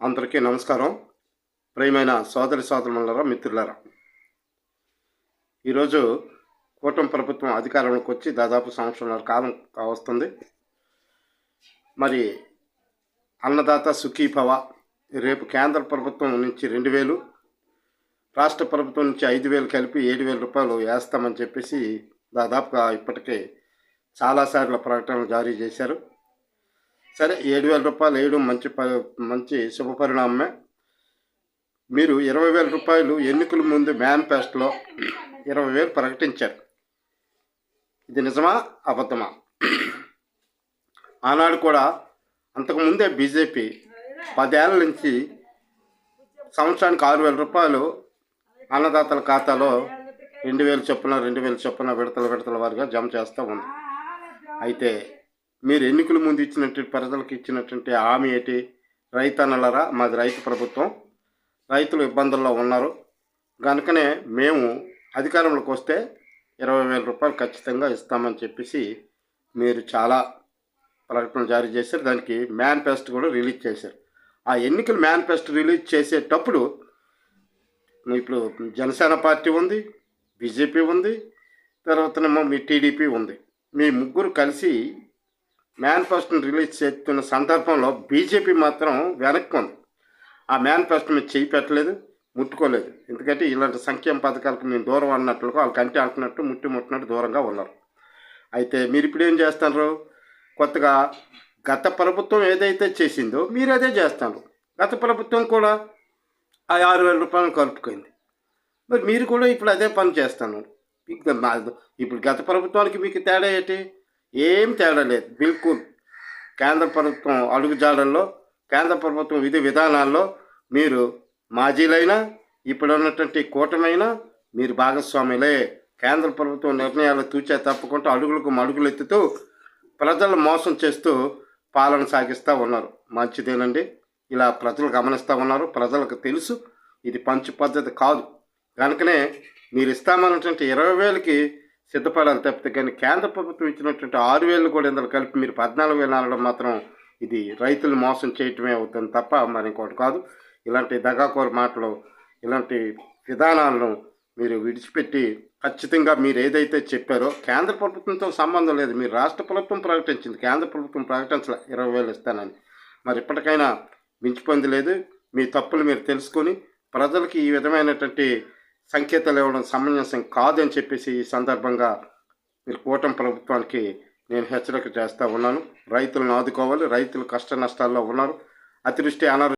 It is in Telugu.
అందరికీ నమస్కారం. ప్రియమైన సోదరి సోదరులారా మిత్రులారా. ఈరోజు కూటమి ప్రభుత్వం అధికారంలోకి వచ్చి దాదాపు సంవత్సరాల కాలం కావస్తుంది. మరి అన్నదాత సుఖీభవ రేపు కేంద్ర ప్రభుత్వం నుంచి రెండు వేలు రాష్ట్ర ప్రభుత్వం నుంచి ఐదు వేలు కలిపి ఏడు వేల రూపాయలు వేస్తామని చెప్పేసి దాదాపుగా ఇప్పటికే చాలాసార్లు ప్రకటనలు జారీ చేశారు. సరే ఏడు వేల రూపాయలు వేయడం మంచి ప మంచి శుభ పరిణామమే. మీరు ఇరవై వేల రూపాయలు ఎన్నికల ముందు మేనిఫెస్టోలో ఇరవై వేలు ప్రకటించారు. ఇది నిజమా అబద్ధమా? ఆనాడు కూడా అంతకుముందే బీజేపీ పదేళ్ళ నుంచి సంవత్సరానికి ఆరు వేల రూపాయలు అన్నదాతల ఖాతాలో రెండు వేలు చొప్పున రెండు వేలు చొప్పున విడతల విడతల వారిగా జమ చేస్తూ ఉంది. అయితే మీరు ఎన్నికల ముందు ఇచ్చినట్టు ప్రజలకు ఇచ్చినటువంటి హామీ ఏంటి? రైతన్నలరా మాది రైతు ప్రభుత్వం. రైతులు ఇబ్బందుల్లో ఉన్నారు. కనుకనే మేము అధికారంలోకి వస్తే ఇరవై వేల రూపాయలు ఖచ్చితంగా ఇస్తామని చెప్పేసి మీరు చాలా ప్రకటనలు జారీ చేశారు. దానికి మేనిఫెస్టో కూడా రిలీజ్ చేశారు. ఆ ఎన్నికల మేనిఫెస్టో రిలీజ్ చేసేటప్పుడు ఇప్పుడు జనసేన పార్టీ ఉంది బీజేపీ ఉంది తర్వాతనేమో మీ టీడీపీ ఉంది. మీ ముగ్గురు కలిసి మేనిఫెస్టోని రిలీజ్ చేస్తున్న సందర్భంలో బీజేపీ మాత్రం వెనక్కి ఉంది. ఆ మేనిఫెస్టో మీద చేయి పెట్టలేదు ముట్టుకోలేదు. ఎందుకంటే ఇలాంటి సంక్షేమ పథకాలకు మేము దూరం అన్నట్లుగా వాళ్ళు కంటి అంటున్నట్టు ముట్టి ముట్టినట్టు దూరంగా ఉన్నారు. అయితే మీరు ఇప్పుడు ఏం చేస్తున్నారు? కొత్తగా గత ప్రభుత్వం ఏదైతే చేసిందో మీరు అదే చేస్తారు గత ప్రభుత్వం కూడా ఆ ఆరు వేల రూపాయలు కలుపుకుంది. మరి మీరు కూడా ఇప్పుడు అదే పని చేస్తాను ఇప్పుడు గత ప్రభుత్వానికి మీకు తేడా ఏంటి? ఏం తేడా లేదు. బిల్కుల్ కేంద్ర ప్రభుత్వం అడుగుజాడల్లో కేంద్ర ప్రభుత్వం విధి విధానాల్లో మీరు మాజీలైనా ఇప్పుడు ఉన్నటువంటి కూటమైనా మీరు భాగస్వాములే. కేంద్ర ప్రభుత్వం నిర్ణయాలు తూచే తప్పకుండా అడుగులకు మడుగులు ఎత్తుతూ ప్రజలు మోసం చేస్తూ పాలన సాగిస్తూ ఉన్నారు. మంచిదేనండి. ఇలా ప్రజలు గమనిస్తూ ఉన్నారు. ప్రజలకు తెలుసు. ఇది పంచు పద్ధతి కాదు. కనుకనే మీరు ఇస్తామన్నటువంటి ఇరవై వేలకి సిద్ధపడాలి తప్పితే కానీ కేంద్ర ప్రభుత్వం ఇచ్చినటువంటి ఆరు వేలు కూడా ఇందులో కలిపి మీరు పద్నాలుగు వేలు అనడం మాత్రం ఇది రైతులు మోసం చేయటమే అవుతుంది తప్ప మరి ఇంకోటి కాదు. ఇలాంటి దగాకోరు మాటలు ఇలాంటి విధానాలను మీరు విడిచిపెట్టి ఖచ్చితంగా మీరు ఏదైతే చెప్పారో కేంద్ర ప్రభుత్వంతో సంబంధం లేదు. మీరు రాష్ట్ర ప్రభుత్వం ప్రకటించింది. కేంద్ర ప్రభుత్వం ప్రకటించలే. ఇరవై వేలు ఇస్తానని. మరి ఇప్పటికైనా మించిపోయింది లేదు. మీ తప్పులు మీరు తెలుసుకొని ప్రజలకి ఈ విధమైనటువంటి సంకేతాలు ఇవ్వడం సమంజసం కాదని చెప్పేసి ఈ సందర్భంగా మీరు కూటమి ప్రభుత్వానికి నేను హెచ్చరిక చేస్తూ ఉన్నాను. రైతులను ఆదుకోవాలి రైతులు కష్ట నష్టాల్లో ఉన్నారు అతివృష్టి అనారోగ్య